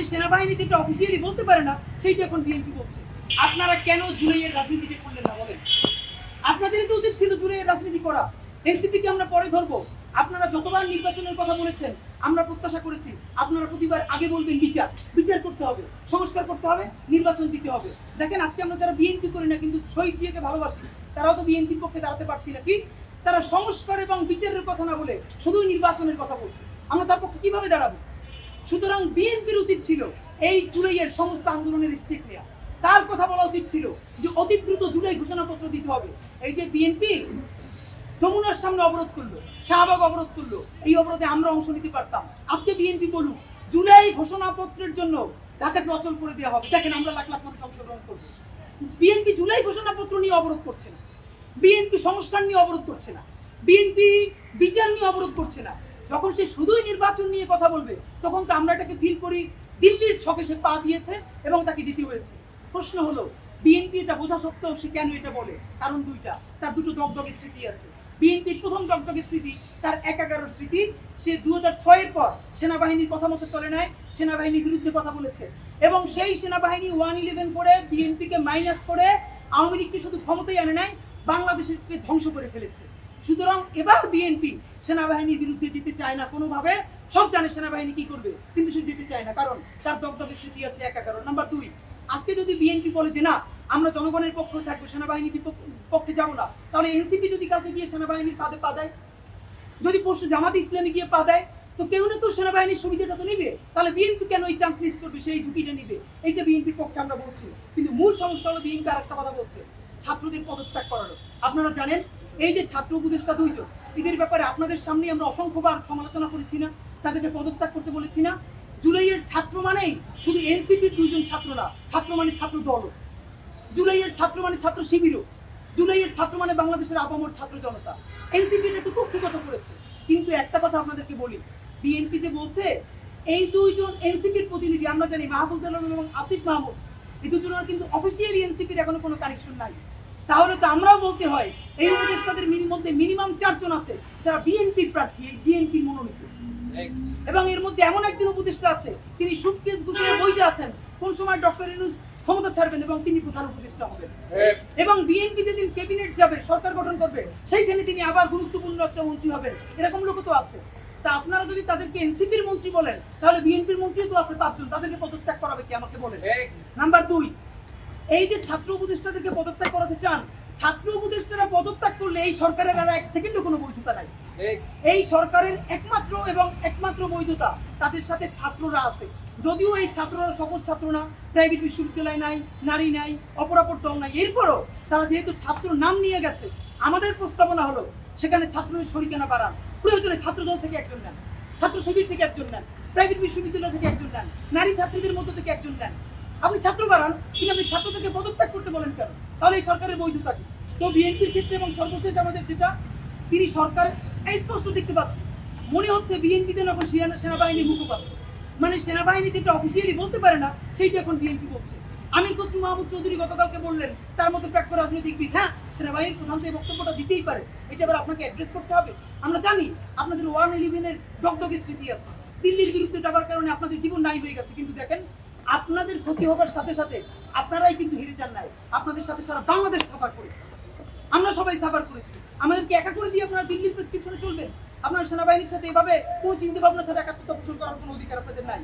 মানে সেনাবাহিনী যেটা অফিসিয়ালি বলতে পারে না, সেইটা এখন বিএনপি বলছে। আপনারা কেন জুলাইয়ের রাজনীতিটা করলেন না বলেন? আপনাদেরই তো উচিত ছিল জুলাইয়ের রাজনীতি করা। এনসিপিকে আমরা পরে ধরবো। আপনারা যতবার নির্বাচনের কথা বলেছেন, আমরা প্রত্যাশা করেছি, আপনারা প্রতিবার আগে বলবেন বিচার। বিচার করতে হবে, সংস্কার করতে হবে, নির্বাচন দিতে হবে। দেখেন, আজকে আমরা যারা বিএনপি করি না, কিন্তু শহীদ জিয়াকে ভালোবাসি, তারাও তো বিএনপির পক্ষে দাঁড়াতে পারছি না কি? তারা সংস্কার এবং বিচারের কথা না বলে শুধু নির্বাচনের কথা বলছে। আমরা তার পক্ষে কীভাবে দাঁড়াবো? সুতরাং বিএনপির উচিত ছিল এই জুলাইয়ের সমস্ত আন্দোলনের স্টেপ নেওয়া তার কথা বলা উচিত ছিল যে অতি দ্রুত জুলাই ঘোষণাপত্র দিতে হবে। এই যে বিএনপি যমুনার সামনে অবরোধ করল, শাহবাগ অবরোধ করল, এই অবরোধে আমরা অংশ নিতে পারতাম। আজকে বিএনপি বলুক, জুলাই ঘোষণাপত্রের জন্য ঢাকাকে অচল করে দেওয়া হবে। দেখেন আমরা লাখ লাখ মানুষ অংশগ্রহণ করব। বিএনপি জুলাই ঘোষণাপত্র নিয়ে অবরোধ করছে না। বিএনপি সংস্কার নিয়ে অবরোধ করছে না। বিএনপি বিচার নিয়ে অবরোধ করছে না। যখন সে শুধুই নির্বাচন নিয়ে কথা বলবে, তখন তো আমরা এটাকে ফিল করি দিল্লির ছকে সে পা দিয়েছে এবং তাকে দিতে হয়েছে। প্রশ্ন হলো বিএনপি এটা বোঝা সত্ত্বেও সে কেন এটা বলে? কারণ দুইটা, তার দুটো দগদগের স্মৃতি আছে। বিএনপির প্রথম দগদগের স্মৃতি, তার এক এগারোর স্মৃতি, সে দু হাজার ছয়ের পর সেনাবাহিনীর কথা মতো চলে নেয় সেনাবাহিনীর বিরুদ্ধে কথা বলেছে। এবং সেই সেনাবাহিনী ওয়ান ইলেভেন করে বিএনপিকে মাইনাস করে আওয়ামী লীগকে শুধু ক্ষমতায় আনে নাই, বাংলাদেশকে ধ্বংস করে ফেলেছে। সুতরাং এবার বিএনপি সেনাবাহিনীর বিরুদ্ধে যেতে চায় না কোনোভাবে সব জানে সেনাবাহিনী কি করবে? কিন্তু সে যেতে চায় না, কারণ তার দগদগে স্মৃতি আছে এক এগারো। নাম্বার দুই, আজকে যদি বিএনপি বলে যে না, আমরা জনগণের পক্ষে থাকব সেনাবাহিনীর পক্ষে যাব না, তাহলে এনসিপি যদি কাউকে গিয়ে সেনাবাহিনীর পাদে পা দেয়? যদি পরশু জামাত ইসলামী গিয়ে পা দেয়? তো কেউ না কেউ সেনাবাহিনীর সুবিধাটা তো নিবে। তাহলে বিএনপি কেন এই চান্স মিস করবে, সেই ঝুঁকিটা নিবে? এইটা বিএনপির পক্ষে আমরা বলছি। কিন্তু মূল সমস্যা হলো বিএনপি আরেকটা কথা বলছে, ছাত্রদের পদত্যাগ করানো। আপনারা জানেন এই যে ছাত্র উপদেষ্টা দুইজন, এদের ব্যাপারে আপনাদের সামনে আমরা অসংখ্যবার সমালোচনা করেছি না, তাদেরকে পদত্যাগ করতে বলেছি না। জুলাইয়ের ছাত্র মানেই শুধু এনসিপির দুইজন ছাত্র না ছাত্র মানে ছাত্র দল। জুলাইয়ের ছাত্র মানে ছাত্র শিবিরও। জুলাইয়ের ছাত্র মানে বাংলাদেশের আপামর ছাত্র জনতা। এনসিপি একটু কক্ষিগত করেছে। কিন্তু একটা কথা আপনাদেরকে বলি, বিএনপি যে বলছে, এই দুইজন এনসিপির প্রতিনিধি, আমরা জানি মাহফুজ আলম এবং আসিফ মাহমুদ, এই দুজনের কিন্তু অফিসিয়ালি এনসিপির এখনও কোনো কানেকশন নাই। তাহলে তো আমরাও বলতে হয় এই উপদেষ্টাদের মধ্যে মিনিমাম চারজন আছে যারা বিএনপির প্রার্থী এই বিএনপির মনোনীত। এবং এর মধ্যে এমন একজন উপদেষ্টা আছে তিনি সুটকেস গুছিয়ে বসে আছেন কোন সময় ডক্টর ইউনুস ক্ষমতা ছাড়বেন এবং তিনি প্রধান উপদেষ্টা হবেন। এবং বিএনপি যেদিন ক্যাবিনেট যাবে সরকার গঠন করবে সেইখানে তিনি আবার গুরুত্বপূর্ণ একটা মন্ত্রী হবেন এরকম লোক তো আছে। তা আপনারা যদি তাদেরকে এনসিপির মন্ত্রী বলেন তাহলে বিএনপির মন্ত্রী তো আছে পাঁচজন তাদেরকে পদত্যাগ করাবে কি? আমাকে বলেন। নাম্বার দুই এই যে ছাত্র উপদেষ্টাদেরকে পদত্যাগ করাতে চান ছাত্র উপদেষ্টারা পদত্যাগ করলে এই সরকারের আর এক সেকেন্ডও কোনো বৈধতা নাই। এই সরকারের একমাত্র এবং একমাত্র বৈধতা তাদের সাথে ছাত্ররা আছে। যদিও এই ছাত্ররা সকল ছাত্র না প্রাইভেট বিশ্ববিদ্যালয় নাই নারী নাই অপরাপর দল নাই এরপরও তারা যেহেতু ছাত্র নাম নিয়ে গেছে আমাদের প্রস্তাবনা হলো সেখানে ছাত্রদের শরিকানা বাড়ান? প্রয়োজনে ছাত্র দল থেকে একজন নেন ছাত্র শিবির থেকে একজন নেন প্রাইভেট বিশ্ববিদ্যালয় থেকে একজন নেন নারী ছাত্রীদের মধ্য থেকে একজন নেন। আপনি ছাত্র বাড়ান কিন্তু আপনি ছাত্রদেরকে পদত্যাগ করতে বলেন কেন? তাহলে এই সরকারের বৈধতা কি? তো বিএনপির ক্ষেত্রে এবং সর্বশেষ আমাদের যেটা, তিনি সরকার স্পষ্ট দেখতে পাচ্ছি মনে হচ্ছে বিএনপিতে এখন সেনা- সেনাবাহিনীর মুখপাত্র মানে সেনাবাহিনী যেটা অফিসিয়ালি বলতে পারে না, সেইটা এখন বিএনপি বলছে। আমির কসিম মাহমুদ চৌধুরী গতকালকে বললেন, তার মতো প্রাক্য রাজনৈতিকবিদ হ্যাঁ সেনাবাহিনীর প্রধান সেই বক্তব্যটা দিতেই পারে, এটা আবার আপনাকে অ্যাড্রেস করতে হবে। আমরা জানি আপনাদের ওয়ান ইলেভেনের দগদগের স্মৃতি আছে। দিল্লির বিরুদ্ধে যাবার কারণে আপনাদের জীবন নাই হয়ে গেছে, কিন্তু দেখেন আপনাদের ক্ষতি হবার সাথে সাথে আপনারাই কিন্তু হেরে যান নাই। আপনাদের সাথে সারা বাংলাদেশ সাফার করেছে। আমরা সবাই সাফার করেছি। আমাদেরকে একা করে দিয়ে আপনারা দিল্লির প্রেসক্রিপশনে চলবেন। আপনার সেনাবাহিনীর সাথে এভাবে কোনো চিন্তা ভাবনা ছাড়া একাত্মতা পোষণ করার কোনো অধিকার আপনাদের নাই।